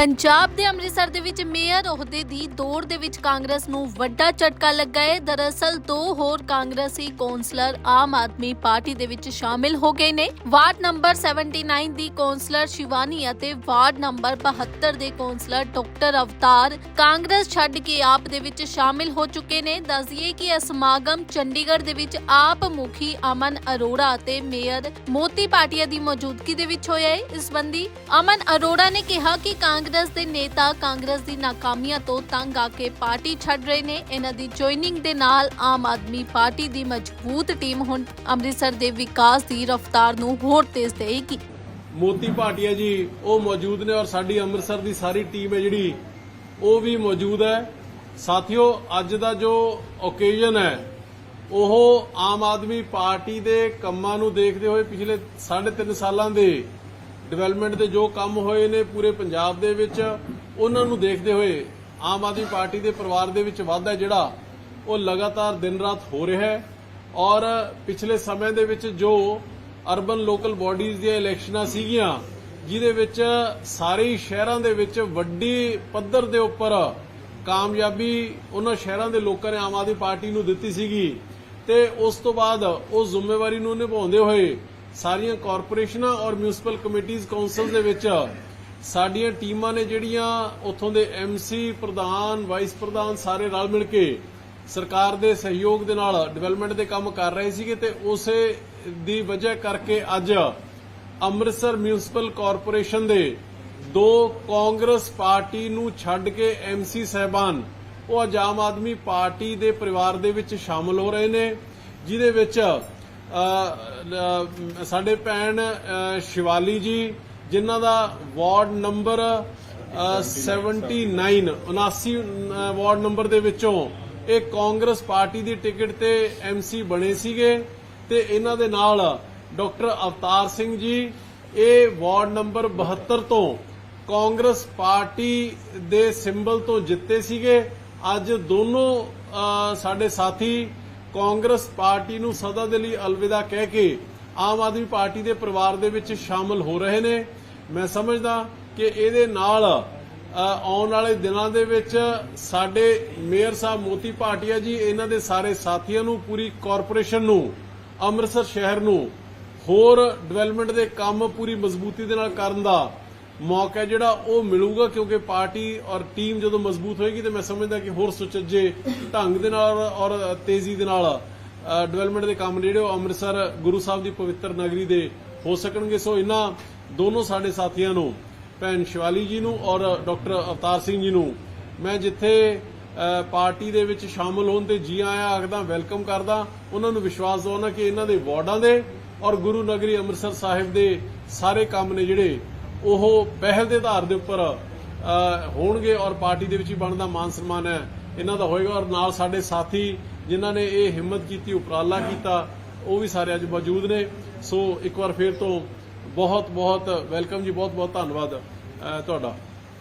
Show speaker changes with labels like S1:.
S1: ਪੰਜਾਬ ਦੇ ਅੰਮ੍ਰਿਤਸਰ ਦੇ ਵਿੱਚ ਮੇਅਰ ਅਹੁਦੇ ਦੀ ਦੌੜ ਦੇ ਵਿੱਚ ਕਾਂਗਰਸ ਨੂੰ ਵੱਡਾ ਝਟਕਾ ਲੱਗਾ ਹੈ। ਦਰਅਸਲ ਦੋ ਹੋਰ ਕਾਂਗਰਸੀ ਕੌਂਸਲਰ ਆਮ ਆਦਮੀ ਪਾਰਟੀ ਦੇ ਵਿੱਚ ਸ਼ਾਮਿਲ ਹੋ ਗਏ ਨੇ। ਵਾਰਡ ਨੰਬਰ 79 ਦੀ ਕੌਂਸਲਰ ਸ਼ਿਵਾਨੀ ਅਤੇ ਵਾਰਡ ਨੰਬਰ 72 ਦੇ ਕੌਂਸਲਰ ਡਾਕਟਰ ਅਵਤਾਰ ਕਾਂਗਰਸ ਛੱਡ ਕੇ ਆਪ ਦੇ ਵਿੱਚ ਸ਼ਾਮਿਲ ਹੋ ਚੁੱਕੇ ਨੇ। ਦੱਸ ਕਿ ਇਹ ਸਮਾਗਮ ਚੰਡੀਗੜ੍ਹ ਦੇ ਵਿੱਚ ਆਪ ਮੁਖੀ ਅਮਨ ਅਰੋੜਾ ਅਤੇ ਮੇਅਰ ਮੋਤੀ ਪਾਟਿਆ ਦੀ ਮੌਜੂਦਗੀ ਦੇ ਵਿੱਚ ਹੋਇਆ ਹੈ। ਇਸ ਸੰਬੰਧੀ ਅਮਨ ਅਰੋੜਾ ਨੇ ਕਿਹਾ ਕਿ ਕਾਂਗਰਸ ਦੇ ਨੇਤਾ ਕਾਂਗਰਸ ਦੀ ਨਾਕਾਮੀਆਂ ਤੋਂ ਤੰਗ ਆ ਕੇ ਪਾਰਟੀ ਛੱਡ ਰਹੇ ਨੇ। ਇਹਨਾਂ ਦੀ ਜੁਆਇਨਿੰਗ ਦੇ ਨਾਲ ਆਮ ਆਦਮੀ ਪਾਰਟੀ ਦੀ ਮਜ਼ਬੂਤ ਟੀਮ ਹੁਣ ਅੰਮ੍ਰਿਤਸਰ ਦੇ ਵਿਕਾਸ ਦੀ ਰਫ਼ਤਾਰ ਨੂੰ ਹੋਰ ਤੇਜ਼ ਦੇਵੇਗੀ।
S2: ਮੋਤੀ ਭਾਟੀਆ ਜੀ, ਉਹ ਮੌਜੂਦ ਨੇ ਔਰ ਸਾਡੀ ਅੰਮ੍ਰਿਤਸਰ ਦੀ ਸਾਰੀ ਟੀਮ ਹੈ ਜਿਹੜੀ, ਉਹ ਵੀ ਮੌਜੂਦ ਹੈ। ਸਾਥੀਓ, ਅੱਜ ਦਾ ਜੋ ਓਕੇਜ਼ਨ ਹੈ, ਉਹ ਆਮ ਆਦਮੀ ਪਾਰਟੀ ਦੇ ਕੰਮਾਂ ਨੂੰ ਦੇਖਦੇ ਹੋਏ ਪਿਛਲੇ 3.5 ਸਾਲਾਂ ਦੇ ਡਿਵੈਲਪਮੈਂਟ ਦੇ ਜੋ ਕੰਮ ਹੋਏ ਨੇ ਪੂਰੇ ਪੰਜਾਬ ਦੇ ਵਿੱਚ, ਉਹਨਾਂ ਨੂੰ ਦੇਖਦੇ ਹੋਏ ਆਮ ਆਦਮੀ ਪਾਰਟੀ ਦੇ ਪਰਿਵਾਰ ਦੇ ਵਿੱਚ ਵਾਧਾ ਜਿਹੜਾ ਉਹ ਲਗਾਤਾਰ ਦਿਨ ਰਾਤ ਹੋ ਰਿਹਾ ਹੈ। ਔਰ ਪਿਛਲੇ ਸਮੇਂ ਦੇ ਵਿੱਚ ਜੋ ਅਰਬਨ ਲੋਕਲ ਬਾਡੀਜ਼ ਦੀਆਂ ਇਲੈਕਸ਼ਨਾਂ ਸੀਗੀਆਂ, ਜਿਹਦੇ ਵਿੱਚ ਸਾਰੇ ਸ਼ਹਿਰਾਂ ਦੇ ਵਿੱਚ ਵੱਡੀ ਪੱਧਰ ਦੇ ਉੱਪਰ ਕਾਮਯਾਬੀ ਉਹਨਾਂ ਸ਼ਹਿਰਾਂ ਦੇ ਲੋਕਾਂ ਨੇ ਆਮ ਆਦਮੀ ਪਾਰਟੀ ਨੂੰ ਦਿੱਤੀ ਸੀਗੀ। ਤੇ ਉਸ ਤੋਂ ਬਾਅਦ ਉਸ ਜ਼ਿੰਮੇਵਾਰੀ ਨੂੰ ਨਿਭਾਉਂਦੇ ਹੋਏ ਸਾਰੀਆਂ ਕਾਰਪੋਰੇਸ਼ਨਾਂ ਔਰ ਮਿਊਨਿਸਪਲ ਕਮੇਟੀਆਂ ਕਾਉਂਸਲ ਦੇ ਵਿੱਚ ਸਾਡੀਆਂ ਟੀਮਾਂ ਨੇ ਜਿਹੜੀਆਂ ਉੱਥੋਂ ਦੇ ਐਮਸੀ ਪ੍ਰਧਾਨ, ਵਾਈਸ ਪ੍ਰਧਾਨ ਸਾਰੇ ਰਲ ਮਿਲ ਕੇ ਸਰਕਾਰ ਦੇ ਸਹਿਯੋਗ ਦੇ ਨਾਲ ਡਿਵੈਲਪਮੈਂਟ ਦੇ ਕੰਮ ਕਰ ਰਹੇ ਸੀਗੇ ਤੇ ਉਸੇ ਦੀ ਵਜ੍ਹਾ ਕਰਕੇ ਅੱਜ ਅੰਮ੍ਰਿਤਸਰ ਮਿਊਨਿਸਪਲ ਕਾਰਪੋਰੇਸ਼ਨ ਦੇ ਦੋ ਕਾਂਗਰਸ ਪਾਰਟੀ ਨੂੰ ਛੱਡ ਕੇ ਐਮਸੀ ਸਹਿਬਾਨ, ਉਹ ਅੱਜ ਆਮ ਆਦਮੀ ਪਾਰਟੀ ਦੇ ਪਰਿਵਾਰ ਦੇ ਵਿੱਚ ਸ਼ਾਮਲ ਹੋ ਰਹੇ ਨੇ, ਜਿਹਦੇ ਵਿੱਚ ਸਾਡੇ ਭੈਣ ਸ਼ਿਵਾਲੀ ਜੀ ਜਿਨ੍ਹਾਂ ਦਾ ਵਾਰਡ ਨੰਬਰ ਅ, 79 79 ਵਾਰਡ ਨੰਬਰ ਦੇ ਵਿੱਚੋਂ ਇਹ ਕਾਂਗਰਸ ਪਾਰਟੀ ਦੀ ਟਿਕਟ ਤੇ ਐਮਸੀ ਬਣੇ ਸੀਗੇ ਤੇ ਇਹਨਾਂ ਦੇ ਨਾਲ ਡਾਕਟਰ ਅਵਤਾਰ ਸਿੰਘ ਜੀ ਇਹ ਵਾਰਡ ਨੰਬਰ 72 ਤੋਂ ਕਾਂਗਰਸ ਪਾਰਟੀ ਦੇ ਸਿੰਬਲ ਤੋਂ ਜਿੱਤੇ ਸੀਗੇ। ਅੱਜ ਦੋਨੋਂ ਸਾਡੇ ਸਾਥੀ ਕਾਂਗਰਸ ਪਾਰਟੀ ਨੂੰ ਸਦਾ ਦੇ ਲਈ ਅਲਵਿਦਾ ਕਹਿ ਕੇ ਆਮ ਆਦਮੀ ਪਾਰਟੀ ਦੇ ਪਰਿਵਾਰ ਦੇ ਵਿੱਚ ਸ਼ਾਮਲ ਹੋ ਰਹੇ ਨੇ। ਮੈਂ ਸਮਝਦਾ ਕਿ ਇਹਦੇ ਨਾਲ ਆਉਣ ਵਾਲੇ ਦਿਨਾਂ ਦੇ ਵਿੱਚ ਸਾਡੇ ਮੇਅਰ ਸਾਹਿਬ ਮੋਤੀ ਭਾਟੀਆ ਜੀ, ਇਹਨਾਂ ਦੇ ਸਾਰੇ ਸਾਥੀਆਂ ਨੂੰ, ਪੂਰੀ ਕਾਰਪੋਰੇਸ਼ਨ ਨੂੰ, ਅੰਮ੍ਰਿਤਸਰ ਸ਼ਹਿਰ ਨੂੰ ਹੋਰ ਡਿਵੈਲਪਮੈਂਟ ਦੇ ਕੰਮ ਪੂਰੀ ਮਜ਼ਬੂਤੀ ਦੇ ਨਾਲ ਕਰਨ ਦਾ ਮੌਕਾ ਜਿਹੜਾ ਉਹ ਮਿਲੂਗਾ ਕਿਉਂਕਿ ਪਾਰਟੀ ਔਰ ਟੀਮ ਜਦੋਂ ਮਜ਼ਬੂਤ ਹੋਏਗੀ ਤੇ ਮੈਂ ਸਮਝਦਾ ਕਿ ਹੋਰ ਸੁਚੱਜੇ ਢੰਗ ਦੇ ਨਾਲ ਔਰ ਤੇਜ਼ੀ ਦੇ ਨਾਲ ਡਿਵੈਲਪਮੈਂਟ ਦੇ ਕੰਮ ਜਿਹੜੇ ਉਹ ਅੰਮ੍ਰਿਤਸਰ ਗੁਰੂ ਸਾਹਿਬ ਦੀ ਪਵਿੱਤਰ ਨਗਰੀ ਦੇ ਹੋ ਸਕਣਗੇ। ਸੋ ਇਹਨਾਂ ਦੋਨੋਂ ਸਾਡੇ ਸਾਥੀਆਂ ਨੂੰ, ਭੈਣ ਸ਼ਿਵਾਲੀ ਜੀ ਨੂੰ ਔਰ ਡਾਕਟਰ ਅਵਤਾਰ ਸਿੰਘ ਜੀ ਨੂੰ ਮੈਂ ਜਿੱਥੇ ਪਾਰਟੀ ਦੇ ਵਿੱਚ ਸ਼ਾਮਲ ਹੋਣ ਤੇ ਜੀ ਆਇਆਂ ਆਖਦਾ ਵੈਲਕਮ ਕਰਦਾ ਉਹਨਾਂ ਨੂੰ ਵਿਸ਼ਵਾਸ ਦਿਵਾਉਣਾ ਕਿ ਇਹਨਾਂ ਦੇ ਵਾਰਡਾਂ ਦੇ ਔਰ ਗੁਰੂ ਨਗਰੀ ਅੰਮ੍ਰਿਤਸਰ ਸਾਹਿਬ ਦੇ ਸਾਰੇ ਕੰਮ ਨੇ ਜਿਹੜੇ ਉਹ ਪਹਿਲ ਦੇ ਆਧਾਰ ਦੇ ਉੱਪਰ ਹੋਣਗੇ ਔਰ ਪਾਰਟੀ ਦੇ ਵਿੱਚ ਵੀ ਬਣਦਾ ਮਾਨ ਸਨਮਾਨ ਹੈ, ਇਹਨਾਂ ਦਾ ਹੋਏਗਾ ਔਰ ਨਾਲ ਸਾਡੇ ਸਾਥੀ ਜਿਨ੍ਹਾਂ ਨੇ ਇਹ ਹਿੰਮਤ ਕੀਤੀ, ਉਪਰਾਲਾ ਕੀਤਾ, ਉਹ ਵੀ ਸਾਰੇ ਅੱਜ ਮੌਜੂਦ ਨੇ। ਸੋ ਇੱਕ ਵਾਰ ਫੇਰ ਤੋਂ ਬਹੁਤ ਬਹੁਤ ਵੈਲਕਮ ਜੀ ਬਹੁਤ ਬਹੁਤ ਧੰਨਵਾਦ ਤੁਹਾਡਾ।